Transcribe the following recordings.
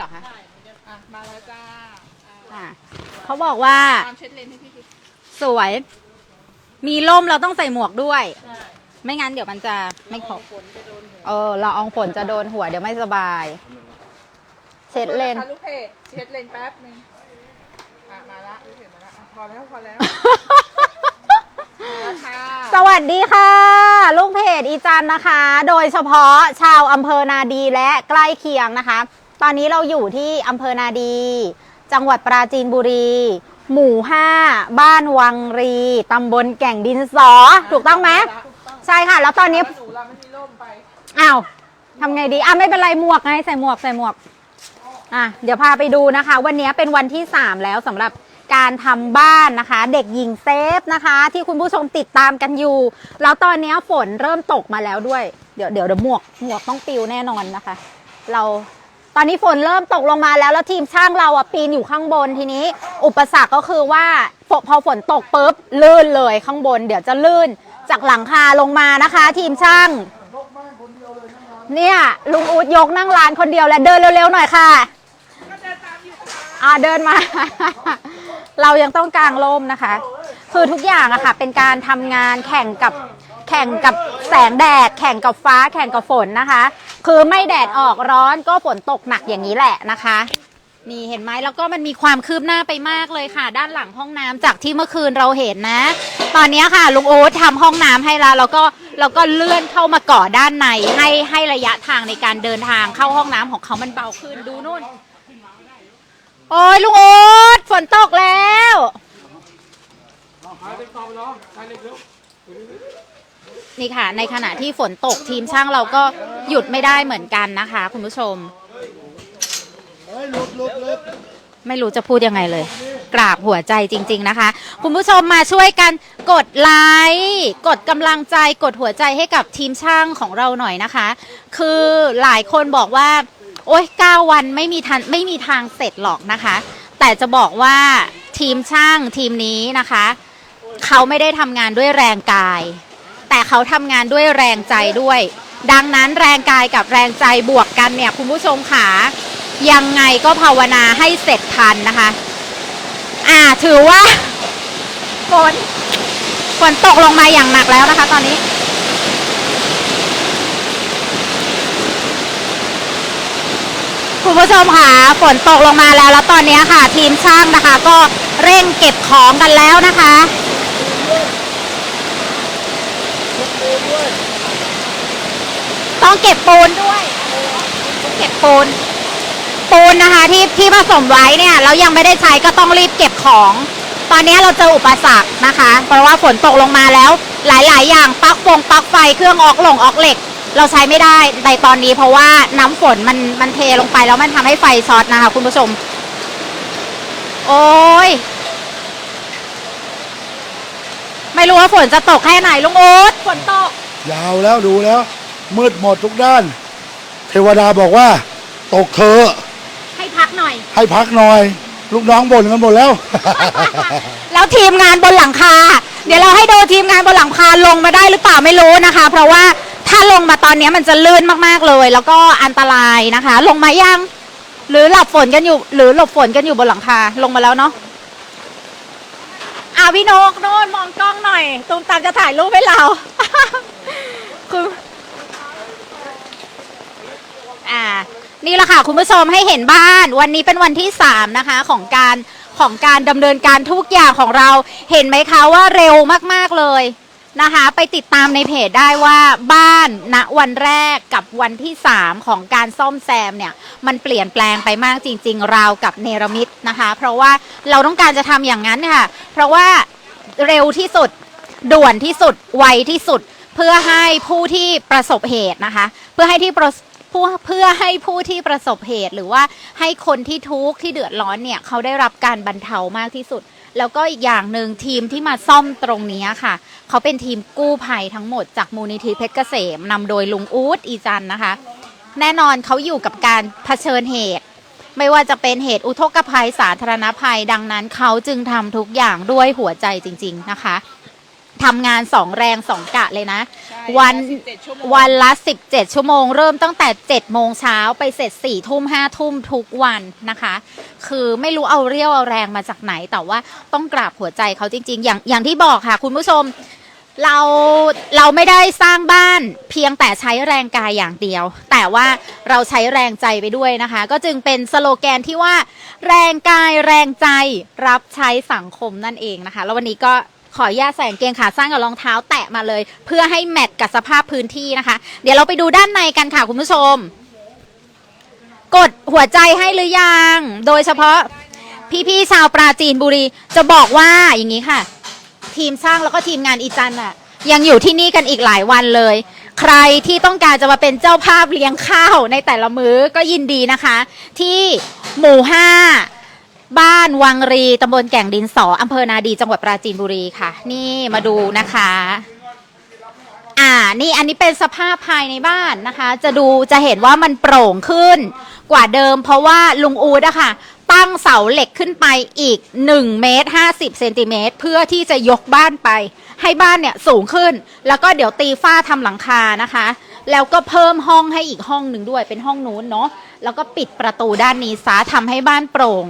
เหรอคะใช่มันจะอะมาแล้วจ้าอะอะเขาบอกว่าตามเช็ดเลนให้พี่ดิสวย มีร่มเราต้องใส่หมวกด้วยใช่ไม่งั้นเดี๋ยวมันจะไม่ครบฝนจะโดนหัวเออละอองฝนจะโดนหัวเดี๋ยวไม่สบาย เช็ดเลนค่ะลูกเพจเช็ดเลนแป๊บนึงอะมาละลูกเพจมาละอะพอแล้วพอแล้วมาแล้วค่ะสวัสดีค่ะ ลูกเพจอีจันนะคะ โดยเฉพาะชาวอำเภอนาดีและใกล้เคียงนะคะ ตอนนี้เราอยู่ที่อำเภอนาดี จังหวัดปราจีนบุรี หมู่5บ้านวังรีตำบลแก่งดินสอ ถูกต้องไหมถูกต้องใช่ค่ะ แล้วตอนนี้แล้วหนูเราไม่มีร่มไปอ้าวทำไงดีอะไม่เป็นไรหมวกไงใส่หมวกใส่หมวกอะเดี๋ยวพาไปดูนะคะ วันนี้เป็นวันที่ 3 แล้วสำหรับการทำบ้านนะคะ เด็กหญิงเซฟนะคะ ที่คุณผู้ชมติดตามกันอยู่ แล้วตอนนี้ฝนเริ่มตกมาแล้วด้วย เดี๋ยวเดี๋ยวเดี๋ยวหมวกหมวกต้องปิวแน่นอนนะคะ เรา ตอนนี้ฝนเริ่มตกลงมาแล้วแล้วทีมช่างเราอะปีนอยู่ข้างบนทีนี้ อุปสรรคก็คือว่าพอฝนตกปุ๊บลื่นเลยข้างบน เดี๋ยวจะลื่นจากหลังคาลงมานะคะ ทีมช่างเนี่ยลุงอูดยกนั่งร้านคนเดียวแล้วเดินเร็วๆหน่อยค่ะอ่าเดินมา เรายังต้องกางร่มนะคะ คือทุกอย่างอะค่ะ เป็นการทำงานแข่งกับแข่งกับแสงแดด แข่งกับฟ้า แข่งกับฝนนะคะ คือไม่แดดออกร้อนก็ฝนตกหนักอย่างนี้แหละนะคะ นี่เห็นไหมแล้วก็มันมีความคืบหน้าไปมากเลยค่ะ ด้านหลังห้องน้ำจากที่เมื่อคืนเราเห็นนะ ตอนนี้ค่ะลุงโอ๊ตทำห้องน้ำให้แล้วแล้วก็แล้วก็เลื่อนเข้ามาก่อด้านในให้ให้ระยะทางในการเดินทางเข้าห้องน้ำของเขามันเบาขึ้นดูนู่น โอ้ยลุงโอ๊ตฝนตกแล้วนี่ค่ะ ในขณะที่ฝนตกทีมช่างเราก็ หยุดไม่ได้เหมือนกันนะคะ คุณผู้ชม ไม่รู้จะพูดยังไงเลย กราบหัวใจจริง ๆนะคะ คุณผู้ชมมาช่วยกันกดไลค์กดกำลังใจกดหัวใจให้กับทีมช่างของเราหน่อยนะคะ คือหลายคนบอกว่า โอ๊ย9วันไม่มีทันไม่มีทางเสร็จหรอกนะคะ แต่จะบอกว่าทีมช่างทีมนี้นะคะ เขาไม่ได้ทำงานด้วยแรงกาย แต่เขาทำงานด้วยแรงใจด้วย ดังนั้นแรงกายกับแรงใจบวกกันเนี่ยคุณผู้ชมขายังไงก็ภาวนาให้เสร็จทันนะคะ อ่าถือว่าฝนฝนตกลงมาอย่างหนักแล้วนะคะ ตอนนี้ คุณผู้ชมค่ะฝนตกลงมาแล้วแล้วตอนนี้ค่ะ ทีมช่างนะคะ ก็เร่งเก็บของกันแล้วนะคะ ต้องเก็บปูนด้วยต้องเก็บปูน ปูนนะคะที่ที่ผสมไว้เนี่ยแล้วยังไม่ได้ใช้ก็ต้องรีบเก็บของ ตอนนี้เราเจออุปสรรคนะคะ เพราะว่าฝนตกลงมาแล้ว หลาย ๆ อย่างปลั๊กฟงปลั๊กไฟเครื่องออกหลงออกเหล็ก เราใช้ไม่ได้ในตอนนี้ เพราะว่าน้ำฝนมันมันเทลงไปแล้วมันทำให้ไฟช็อตนะคะ คุณผู้ชม โอ้ยไม่รู้ว่าฝนจะตกแค่ไหนลุงโอ๊ตฝนตก ยาวแล้วดูแล้ว มืดหมดทุกด้าน เทวดาบอกว่า ตกเธอะให้พักหน่อย ให้พักหน่อย ลูกน้องบ่นกันหมดแล้ว แล้วทีมงานบนหลังคา เดี๋ยวเราให้ดูทีมงานบนหลังคาลงมาได้หรือเปล่าไม่รู้นะคะ เพราะว่าถ้าลงมาตอนนี้มันจะลื่นมากๆเลย แล้วก็อันตรายนะคะ ลงมายัง หรือหลับฝนกันอยู่ หรือหลบฝนกันอยู่บนหลังคาลงมาแล้วเนาะอ่าพี่นกโน่นมองกล้องหน่อยตูมตามจะถ่ายรูปให้เรา คือ อ่า นี่แหละค่ะคุณผู้ชมให้เห็นบ้าน วันนี้เป็นวันที่ 3 นะคะของการของการดำเนินการทุกอย่างของเรา เห็นไหมคะว่าเร็วมากๆเลยนะคะ ไปติดตามในเพจได้ว่าบ้านณวันแรกกับวันที่ 3 ของการซ่อมแซมเนี่ย มันเปลี่ยนแปลงไปมากจริง ๆ ราวกับเนรมิตนะคะ เพราะว่าเราต้องการจะทำอย่างนั้นค่ะ เพราะว่าเร็วที่สุด ด่วนที่สุด ไวที่สุด เพื่อให้ผู้ที่ประสบเหตุนะคะ เพื่อให้ที่ประ ผู้เพื่อให้ผู้ที่ประสบเหตุหรือว่าให้คนที่ทุกข์ที่เดือดร้อนเนี่ยเขาได้รับการบรรเทามากที่สุด แล้วก็อีกอย่างหนึ่งทีมที่มาซ่อมตรงนี้ค่ะ เขาเป็นทีมกู้ภัยทั้งหมดจากมูลนิธิเพชรเกษมนำโดยลุงอู๊ดอีจันนะคะ แน่นอนเขาอยู่กับการเผชิญเหตุ ไม่ว่าจะเป็นเหตุอุทกภัยสาธารณภัย ดังนั้นเขาจึงทำทุกอย่างด้วยหัวใจจริง ๆนะคะ ทำงานสองแรงสองกะเลยนะ ใช่วัน 17ชั่วโมงวันละ 17 ชั่วโมง เริ่มตั้งแต่ 7 โมงเช้าไปเสร็จ 4 ทุ่ม 5 ทุ่มทุกวันนะคะ คือไม่รู้เอาเรี่ยวเอาแรงมาจากไหน แต่ว่าต้องกราบหัวใจเขาจริง ๆ อย่างอย่างที่บอกค่ะ คุณผู้ชม เราเราไม่ได้สร้างบ้านเพียงแต่ใช้แรงกายอย่างเดียว แต่ว่าเราใช้แรงใจไปด้วยนะคะ ก็จึงเป็นสโลแกนที่ว่า แรงกายแรงใจรับใช้สังคมนั่นเองนะคะ แล้ววันนี้ก็ ขออนุญาตใส่กางเกงขาสั้นกับรองเท้าแตะมาเลย เพื่อให้แมทกับสภาพพื้นที่นะคะ เดี๋ยวเราไปดูด้านในกันค่ะคุณผู้ชม กดหัวใจให้หรือยัง โดยเฉพาะพี่ๆชาวปราจีนบุรี จะบอกว่าอย่างนี้ค่ะ ทีมช่างแล้วก็ทีมงานอีจันอะยังอยู่ที่นี่กันอีกหลายวันเลย ใครที่ต้องการจะมาเป็นเจ้าภาพเลี้ยงข้าวในแต่ละมื้อก็ยินดีนะคะ ที่หมู่ห้า บ้านวังรีตำบลแก่งดินสออำเภอนาดีจังหวัดปราจีนบุรีค่ะ นี่มาดูนะคะ อ่านี่อันนี้เป็นสภาพภายในบ้านนะคะ จะดูจะเห็นว่ามันโปร่งขึ้น กว่าเดิม เพราะว่าลุงอูดอะค่ะ ตั้งเสาเหล็กขึ้นไปอีก1เมตร50เซนติเมตรเพื่อที่จะยกบ้านไป ให้บ้านเนี่ยสูงขึ้น แล้วก็เดี๋ยวตีฝ้าทำหลังคานะคะแล้วก็เพิ่มห้องให้อีกห้องหนึ่งด้วยเป็นห้องนู้นเนาะแล้วก็ปิดประตูด้านนี้ซาทำให้บ้านโปร่ง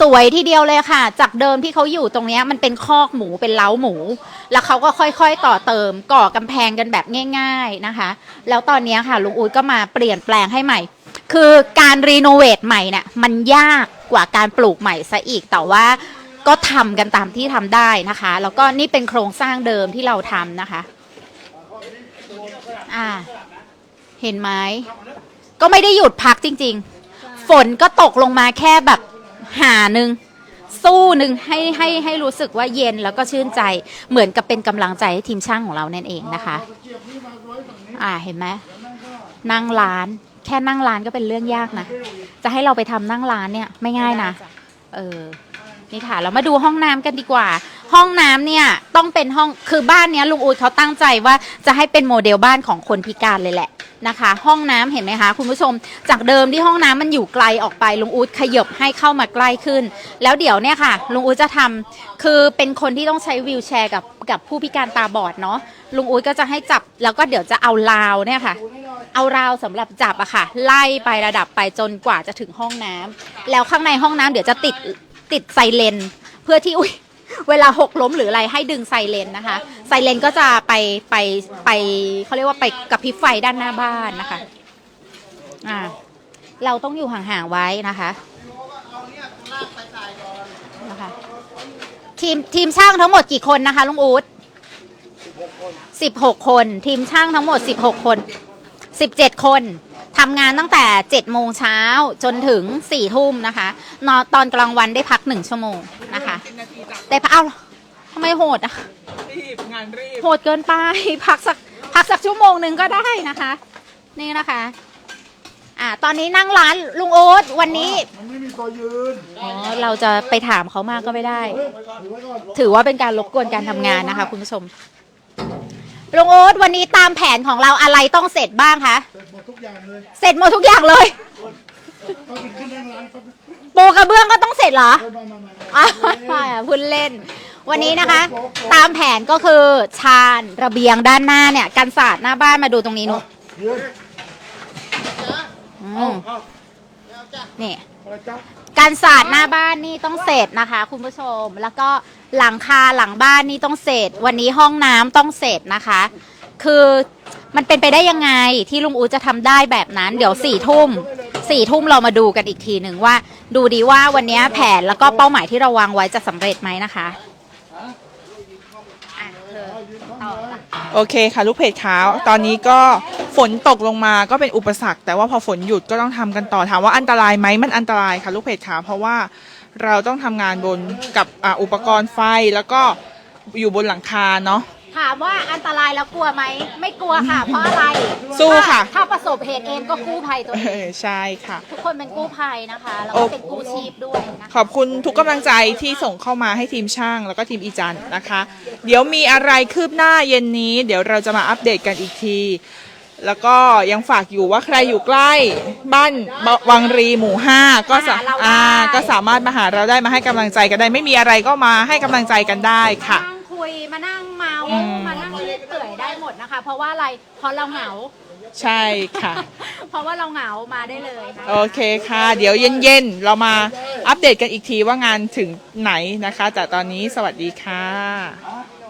สวยทีเดียวเลยค่ะ จากเดิมที่เขาอยู่ตรงนี้มันเป็นคอกหมูเป็นเล้าหมู แล้วเขาก็ค่อยๆ ต่อเติม ก่อกำแพงกันแบบง่าย ๆนะคะ แล้วตอนนี้ค่ะลุงอู๊ดก็มาเปลี่ยนแปลงให้ใหม่ คือการรีโนเวทใหม่เนี่ยมันยากกว่าการปลูกใหม่ซะอีกแต่ว่าก็ทำกันตามที่ทำได้นะคะ แล้วก็นี่เป็นโครงสร้างเดิมที่เราทำนะคะ อ่า เห็นไหมก็ไม่ได้หยุดพักจริง ๆ ฝนก็ตกลงมาแค่แบบ หาหนึ่งสู้หนึ่งให้ให้ให้รู้สึกว่าเย็นแล้วก็ชื่นใจเหมือนกับเป็นกำลังใจให้ทีมช่างของเรานั่นเองนะคะ อ่าเห็นไหมนั่งร้าน แค่นั่งร้านก็เป็นเรื่องยากนะ จะให้เราไปทำนั่งร้านเนี่ยไม่ง่ายนะ เออ นี่ค่ะ เรามาดูห้องน้ำกันดีกว่า ห้องน้ำเนี่ยต้องเป็นห้องคือบ้านเนี้ยลุงอูดเขาตั้งใจว่าจะให้เป็นโมเดลบ้านของคนพิการเลยแหละ นะคะ ห้องน้ำเห็นไหมคะคุณผู้ชม จากเดิมที่ห้องน้ำมันอยู่ไกลออกไปลุงอูดขยบให้เข้ามาใกล้ขึ้น แล้วเดี๋ยวเนี่ยค่ะลุงอูดจะทำคือเป็นคนที่ต้องใช้วีลแชร์กับกับผู้พิการตาบอดเนาะลุงอูดก็จะให้จับแล้วก็เดี๋ยวจะเอาราวเนี่ยค่ะ เอาราวสำหรับจับอะค่ะ ไล่ไประดับไปจนกว่าจะถึงห้องน้ำแล้วข้างในห้องน้ำเดี๋ยวจะติดติดไซเรนเพื่อที่อุ้ย เวลาหกล้มหรืออะไรให้ดึงไซเรนนะคะ ไซเรนก็จะไปไปไปเขาเรียกว่าไปกับพริบไฟด้านหน้าบ้านนะคะอ่าเราต้องอยู่ห่างๆไว้นะคะนะคะทีมทีมช่างทั้งหมดกี่คนนะคะลุงอู๊ดสิบหกคน ทีมช่างทั้งหมดสิบหกคน17คนทำงานตั้งแต่7โมงเช้าจนถึง4ทุ่มนะคะ นอนตอนกลางวันได้พัก1ชั่วโมงนะคะ นาทีจากได้พักเอ้าทำไมโหดอะรีบงานรีบ โหดเกินไป พักสักพักสักชั่วโมงหนึ่งก็ได้นะคะ นี่นะคะ อ่า ตอนนี้นั่งร้านลุงโอ๊ตวันนี้ มันไม่มีตัวยืนอ๋อ เราจะไปถามเขามากก็ไม่ได้ เฮ้ยถือไว้ก่อนถือว่าเป็นการรบกวนการทำงานนะคะ คุณผู้ชม ลุงโอ๊ตวันนี้ตามแผนของเราอะไรต้องเสร็จบ้างคะ เสร็จหมดทุกอย่างเลยเสร็จหมดทุกอย่างเลย ต้องถึงขั้นนั่งร้านครับ ปูกระเบื้องก็ต้องเสร็จเหรอไม่ไม่ไม่ไม่อ่าพูดเล่น วันนี้นะคะ ตามแผนก็คือชานระเบียงด้านหน้าเนี่ยกันศาสตร์หน้าบ้านมาดูตรงนี้นุกยืนอืมนี่ อะไรจ๊ะการศาสตร์หน้าบ้านนี่ต้องเสร็จนะคะ คุณผู้ชมแล้วก็หลังคาหลังบ้านนี่ต้องเสร็จ วันนี้ห้องน้ำต้องเสร็จนะคะ คือมันเป็นไปได้ยังไงที่ลุงอูจะทำได้แบบนั้น เดี๋ยวสี่ทุ่ม สี่ทุ่มเรามาดูกันอีกทีหนึ่งว่า ดูดีว่าวันนี้แผนแล้วก็เป้าหมายที่เราวางไว้จะสำเร็จไหมนะคะอะเธอต่อละโอเคค่ะ ลูกเพจขาวตอนนี้ก็ฝนตกลงมาก็เป็นอุปสรรค แต่ว่าพอฝนหยุดก็ต้องทำกันต่อถามว่าอันตรายไหมมันอันตรายค่ะ ลูกเพจขาวเพราะว่าเราต้องทำงานบนกับอาอุปกรณ์ไฟแล้วก็อยู่บนหลังคาเนาะ ถามว่าอันตรายแล้วกลัวไหม ไม่กลัวค่ะ เพราะอะไรสู้ค่ะ ถ้าถ้าประสบเหตุเองก็กู้ภัยตัวเอเองอใช่ค่ะ ทุกคนเป็นกู้ภัยนะคะแล้วโอก็เคเป็นกู้ชีพด้วยนะคะขอบคุณทุกกำลังใจที่ส่งเข้ามาให้ทีมช่างแล้วก็ทีมอีจันนะคะ เดี๋ยวมีอะไรคืบหน้าเย็นนี้ เดี๋ยวเราจะมาอัปเดตกันอีกที แล้วก็ยังฝากอยู่ว่าใครอยู่ใกล้บ้านวังรีหมู่ห้าก็สาอ่าก็สามารถมาหาเราได้มาให้กำลังใจกันได้ ไม่มีอะไรก็มาให้กำลังใจกันได้ค่ะนั่งคุ ยยมานั่งเมาส์อืม มานั่งเล่นเปื่อยได้หมดนะคะ เพราะว่าอะไรเพราะเราเหงา ใช่ค่ะ เพราะว่าเราเหงามาได้เลยนะคะโอเคค่ะ เดี๋ยวเย็นๆ เรามาอัปเดตกันอีกทีว่างานถึงไหนนะคะ แต่ตอนนี้สวัสดีค่ะ